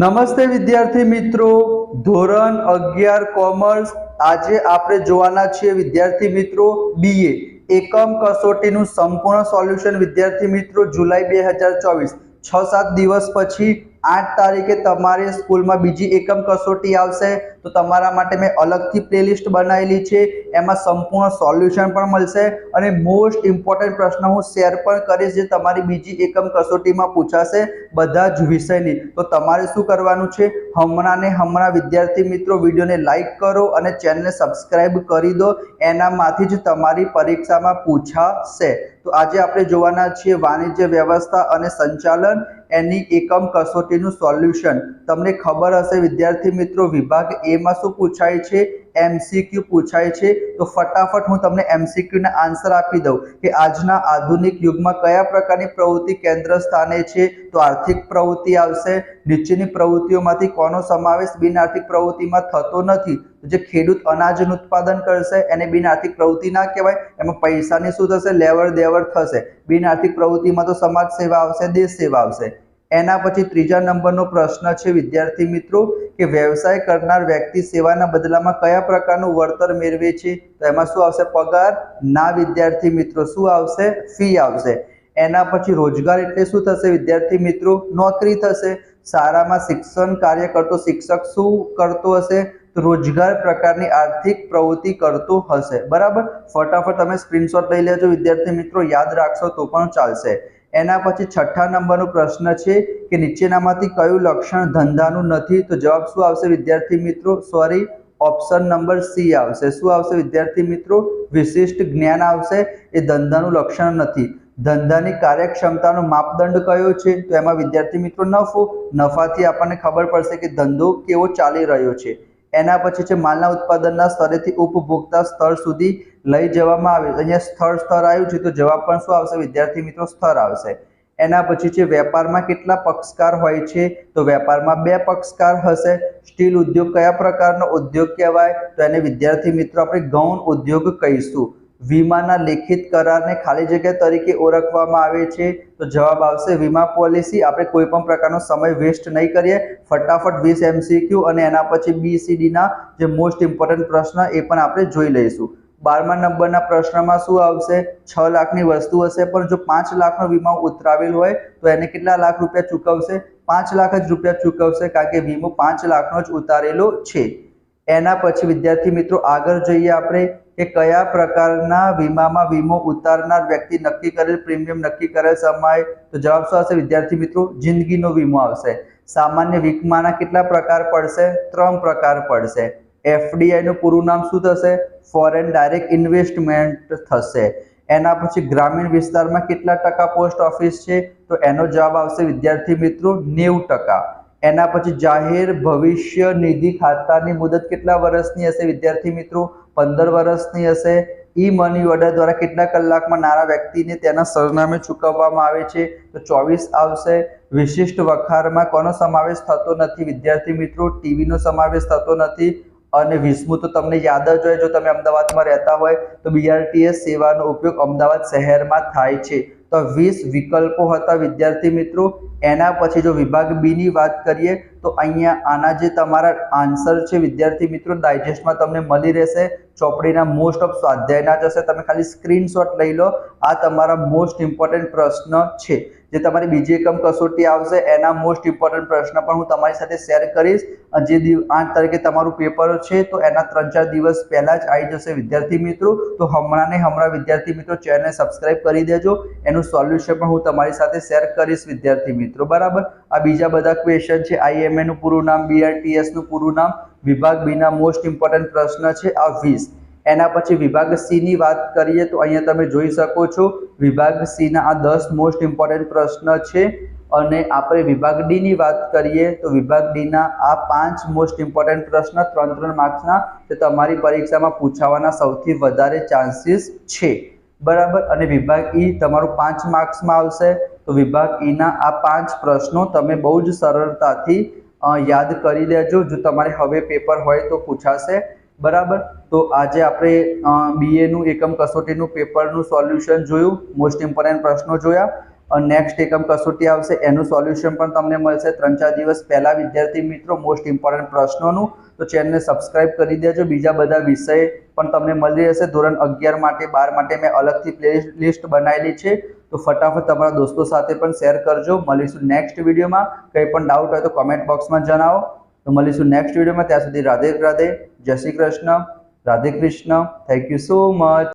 નમસ્તે વિદ્યાર્થી મિત્રો. ધોરણ અગિયાર કોમર્સ. આજે આપણે જોવાના છીએ વિદ્યાર્થી મિત્રો બીએ એકમ કસોટીનું સંપૂર્ણ સોલ્યુશન વિદ્યાર્થી મિત્રો જુલાઈ બે હજાર ચોવીસ. છ સાત દિવસ પછી આઠ તારીખે તમારી સ્કૂલમાં બીજી એકમ કસોટી આવશે, તો તમારા માટે મેં અલગથી પ્લેલિસ્ટ બનાવેલી છે. એમાં સંપૂર્ણ સોલ્યુશન પણ મળશે અને મોસ્ટ ઇમ્પોર્ટન્ટ પ્રશ્ન હું શેર પણ કરીશ જે તમારી બીજી એકમ કસોટીમાં પૂછાશે બધા જ વિષયની. તો તમારે શું કરવાનું છે? હમણાં ને હમણાં વિદ્યાર્થી મિત્રો, વિડીયોને લાઇક કરો અને ચેનલને સબસ્ક્રાઈબ કરી દો. એનામાંથી જ તમારી પરીક્ષામાં પૂછાશે. તો આજે આપણે જોવાના છીએ વાણિજ્ય વ્યવસ્થા અને સંચાલન. એની એકમ કસોટીનું સોલ્યુશન તમને ખબર હશે વિદ્યાર્થી મિત્રો વિભાગ એમાં શું પૂછાય છે? એમસીક્યુ પૂછાય છે, તો ફટાફટ હું તમને એમસીક્યુના આન્સર આપી દઉં કે આજના આધુનિક યુગમાં કયા પ્રકારની પ્રવૃત્તિ કેન્દ્ર સ્થાને છે, તો આર્થિક પ્રવૃત્તિ આવશે, નીચેની પ્રવૃત્તિઓમાંથી કોનો સમાવેશ બિન આર્થિક પ્રવૃત્તિમાં થતો નથી જે ખેડૂત અનાજનું ઉત્પાદન કરશે એને બિન આર્થિક પ્રવૃત્તિ ના કહેવાય, એમાં પૈસાની શું થશે, લેવડ દેવડ થશે, બિન આર્થિક પ્રવૃત્તિમાં તો સમાજ સેવા આવશે, દેશ સેવા આવશે. એના પછી ત્રીજા નંબરનો પ્રશ્ન છે, વિદ્યાર્થી મિત્રો, કે વ્યવસાય કરનાર વ્યક્તિ સેવાના બદલામાં કયા પ્રકારનું વળતર મેળવે છે? તો એમાં શું આવશે? પગાર? ના, વિદ્યાર્થી મિત્રો, શું આવશે? ફી આવશે. એના પછી રોજગાર એટલે શું થશે, વિદ્યાર્થી મિત્રો? નોકરી થશે. શાળામાં શિક્ષણ કાર્ય કરતો શિક્ષક શું કરતો હશે? તો રોજગાર પ્રકારની આર્થિક પ્રવૃત્તિ કરતો હશે. બરાબર? ફટાફટ તમે સ્ક્રીનશોટ લઈ લેજો, વિદ્યાર્થી મિત્રો, યાદ રાખશો તો પણ ચાલશે. એના પછી છઠ્ઠા નંબરનો પ્રશ્ન છે કે નીચેનામાંથી કયું લક્ષણ ધંધાનું નથી? તો જવાબ શું આવશે વિદ્યાર્થી મિત્રો? સોરી ઓપ્શન નંબર સી આવશે. શું આવશે વિદ્યાર્થી મિત્રો? વિશિષ્ટ જ્ઞાન આવશે. એ ધંધાનું લક્ષણ નથી. ધંધાની કાર્યક્ષમતાનો માપદંડ કયો છે? તો એમાં વિદ્યાર્થી મિત્રો નફો. નફાથી આપણને ખબર પડશે કે ધંધો કેવો ચાલી રહ્યો છે. એના પછી છે માલના ઉત્પાદનના સ્તરેથી ઉપભોક્તા સ્તર સુધી લઈ જવામાં આવે અહીંયા સ્થળ સ્તર આવ્યું છે તો જવાબ પણ શું આવશે? વિદ્યાર્થી મિત્રો સ્તર આવશે. એના પછી છે વેપારમાં કેટલા પક્ષકાર હોય છે? તો વેપારમાં બે પક્ષકાર હશે. સ્ટીલ ઉદ્યોગ કયા પ્રકારનો ઉદ્યોગ કહેવાય? તો એને વિદ્યાર્થી મિત્રો આપણે ગૌણ ઉદ્યોગ કહીશું. વીમાના લેખિત કરારને ખાલી જગ્યા તરીકે ઓળખવામાં આવે છે, તો જવાબ આવશે વીમા પોલિસી. આપણે કોઈ પણ પ્રકારનો સમય વેસ્ટ નહીં કરીએ. ફટાફટ વીસ એમસીક્યુ અને એના પછી બીસીડીના જે મોસ્ટ ઇમ્પોર્ટન્ટ પ્રશ્ન એ પણ આપણે જોઈ લઈશું. બારમા નંબરના પ્રશ્નમાં શું આવશે? છ લાખની વસ્તુ હશે, પણ જો પાંચ લાખનો વીમો ઉતરાવેલ હોય, તો એને કેટલા લાખ રૂપિયા ચૂકવશે? પાંચ લાખ જ રૂપિયા ચૂકવશે, કારણ કે વીમો પાંચ લાખનો જ ઉતારેલો છે. એના પછી વિદ્યાર્થી મિત્રો આગળ જઈએ આપણે કે કયા પ્રકારના વીમામાં વીમો ઉતારનાર વ્યક્તિ નક્કી કરેલ પ્રીમિયમ નક્કી કરેલ સમય? તો જવાબ શું આવશે વિદ્યાર્થી મિત્રો? જિંદગીનો વીમો આવશે. સામાન્ય વીમાના કેટલા પ્રકાર પડશે? ત્રણ પ્રકાર પડશે. એફડીઆઈ નું પૂરું નામ શું થશે? ફોરેન ડાયરેક્ટ ઇન્વેસ્ટમેન્ટ થશે. એના પછી ગ્રામીણ વિસ્તારમાં કેટલા ટકા પોસ્ટ ઓફિસ છે? તો એનો જવાબ આવશે વિદ્યાર્થી મિત્રો નેવું ટકા. એના પછી જાહેર ભવિષ્ય નિધિ ખાતાની મુદત કેટલા વર્ષની હશે? વિદ્યાર્થી મિત્રો, પંદર વર્ષની હશે. ઈ મની ઓર્ડર દ્વારા કેટલા કલાકમાં નાના વ્યક્તિને તેના સરનામે ચૂકવવામાં આવે છે? તો ચોવીસ આવશે. વિશિષ્ટ વખારમાં કોનો સમાવેશ થતો નથી? વિદ્યાર્થી મિત્રો, ટીવીનો સમાવેશ થતો નથી. અને વીસમું તો તમને યાદ જ હોય, જો તમે અમદાવાદમાં રહેતા હોય, તો બીઆરટીએસ સેવાનો ઉપયોગ અમદાવાદ શહેરમાં થાય છે. તો વીસ વિકલ્પો હતા વિદ્યાર્થી મિત્રો. એના પછી જો વિભાગ બીની વાત કરીએ, તો અહીંયા આના જે તમારા આન્સર છે વિદ્યાર્થી મિત્રો ડાયજેસ્ટમાં તમને મળી રહેશે. ચોપડીના મોસ્ટ ઓફ સ્વાધ્યાયના જશે તમે ખાલી સ્ક્રીનશોટ લઈ લો. આ તમારા મોસ્ટ ઇમ્પોર્ટન્ટ પ્રશ્ન છે. જે તમારી બીજી એકમ કસોટી આવશે, એના મોસ્ટ ઇમ્પોર્ટન્ટ પ્રશ્ન પણ હું તમારી સાથે શેર કરીશ. જે આઠ તારીખે તમારું પેપર છે, તો એના ત્રણ ચાર દિવસ પહેલા જ આવી જશે વિદ્યાર્થી મિત્રો. તો હમણાં ને હમણાં વિદ્યાર્થી મિત્રો ચેનલને સબસ્ક્રાઇબ કરી દેજો. એનું સોલ્યુશન પણ હું તમારી સાથે શેર કરીશ વિદ્યાર્થી મિત્રો, બરાબર? આ બીજા બધા ક્વેશ્ચન છે આઈએમએનું પૂરું નામ બીઆરટીએસનું પૂરું નામ, વિભાગ બીના મોસ્ટ ઇમ્પોર્ટન્ટ પ્રશ્ન છે, આ વીસ. એના પછી વિભાગ સીની વાત કરીએ તો અહીંયા તમે જોઈ શકો છો, વિભાગ સીના આ દસ મોસ્ટ ઇમ્પોર્ટન્ટ પ્રશ્ન છે. અને આપણે વિભાગ ડીની વાત કરીએ તો વિભાગ ડીના આ પાંચ મોસ્ટ ઇમ્પોર્ટન્ટ પ્રશ્ન ત્રણ ત્રણ માર્ક્સના તે તમારી પરીક્ષામાં પૂછાવાના સૌથી વધારે ચાન્સીસ છે. બરાબર? અને વિભાગ ઈ તમારું પાંચ માર્ક્સમાં આવશે. તો વિભાગ ઈના આ પાંચ પ્રશ્નો તમે બહુ જ સરળતાથી યાદ કરી લેજો. જો તમારે હવે પેપર હોય તો પૂછાશે. બરાબર? તો આજે આપણે બીએનું એકમ કસોટીનું પેપરનું સોલ્યુશન જોયું મોસ્ટ ઇમ્પોર્ટન્ટ પ્રશ્નો જોયા નેક્સ્ટ એકમ કસોટી આવશે, એનું સોલ્યુશન પણ તમને મળશે ત્રણ ચાર દિવસ પહેલાં. વિદ્યાર્થી મિત્રો મોસ્ટ ઇમ્પોર્ટન્ટ પ્રશ્નોનું, તો ચેનલને સબસ્ક્રાઇબ કરી દેજો. બીજા બધા વિષય પણ તમને મળી રહેશે. ધોરણ અગિયાર માટે, બાર માટે મેં અલગથી પ્લે લિસ્ટ બનાવેલી છે. તો ફટાફટ તમારા દોસ્તો સાથે પણ શેર કરજો. મળીશું નેક્સ્ટ વિડીયોમાં કંઈ પણ ડાઉટ હોય તો કોમેન્ટ બોક્સમાં જણાવો. તો મળીશું નેક્સ્ટ વિડીયોમાં. ત્યાં સુધી રાધે રાધે, જય Shri Krishna, Radhe Krishna. Thank you so much